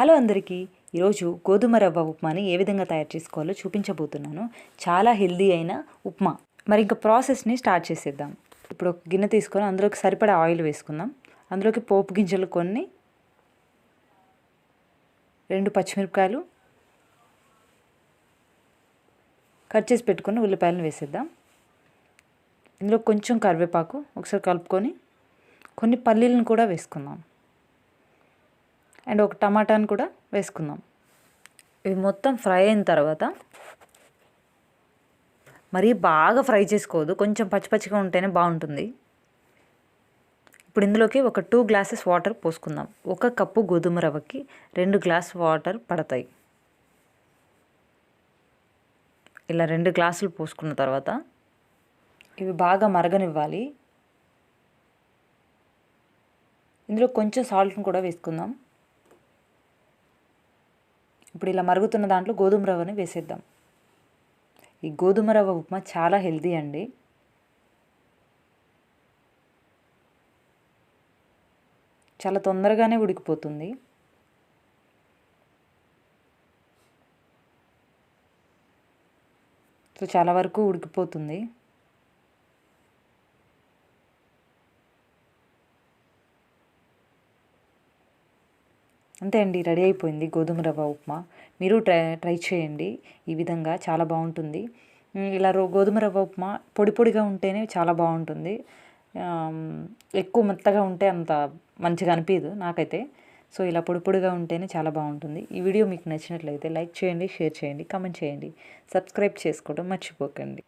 Hello అందరికీ. ఈరోజు గోధుమ రవ్వ ఉప్మాని ఏ విధంగా తయారు చేసుకోవాలో చూపించబోతున్నాను. చాలా హెల్దీ అయిన ఉప్మా. మరి ఇంకా ప్రాసెస్ని స్టార్ట్ చేసేద్దాం. ఇప్పుడు ఒక గిన్నె తీసుకొని అందులోకి సరిపడా ఆయిల్ వేసుకుందాం. అందులోకి పోపు గింజలు కొన్ని రెండు పచ్చిమిరపకాయలు కట్ చేసి పెట్టుకుని ఉల్లిపాయలను వేసేద్దాం. ఇందులో కొంచెం కరివేపాకు ఒకసారి కలుపుకొని కొన్ని పల్లీలను కూడా వేసుకుందాం. అండ్ ఒక టమాటాను కూడా వేసుకుందాం. ఇవి మొత్తం ఫ్రై అయిన తర్వాత మరీ బాగా ఫ్రై చేసుకోవద్దు. కొంచెం పచ్చి పచ్చిగా ఉంటేనే బాగుంటుంది. ఇప్పుడు ఇందులోకి ఒక టూ గ్లాసెస్ వాటర్ పోసుకుందాం. ఒక కప్పు గోధుమ రవ్వకి రెండు గ్లాస్ వాటర్ పడతాయి. ఇలా రెండు గ్లాసులు పోసుకున్న తర్వాత ఇవి బాగా మరగనివ్వాలి. ఇందులో కొంచెం సాల్ట్ని కూడా వేసుకుందాం. ఇప్పుడు ఇలా మరుగుతున్న దాంట్లో గోధుమ రవ్వని వేసేద్దాం. ఈ గోధుమ రవ్వ ఉప్మా చాలా హెల్దీ అండి. చాలా తొందరగానే ఉడికిపోతుంది. సో చాలా వరకు ఉడికిపోతుంది. అంతే అండి రెడీ అయిపోయింది గోధుమ రవ్వ ఉప్మా. మీరు ట్రై ట్రై చేయండి. ఈ విధంగా చాలా బాగుంటుంది. ఇలా రో గోధుమ రవ్వ ఉప్మా పొడి పొడిగా ఉంటేనే చాలా బాగుంటుంది. ఎక్కువ మెత్తగా ఉంటే అంత మంచిగా అనిపించదు నాకైతే. సో ఇలా పొడి పొడిగా ఉంటేనే చాలా బాగుంటుంది. ఈ వీడియో మీకు నచ్చినట్లయితే లైక్ చేయండి షేర్ చేయండి కామెంట్ చేయండి. సబ్స్క్రైబ్ చేసుకోవడం మర్చిపోకండి.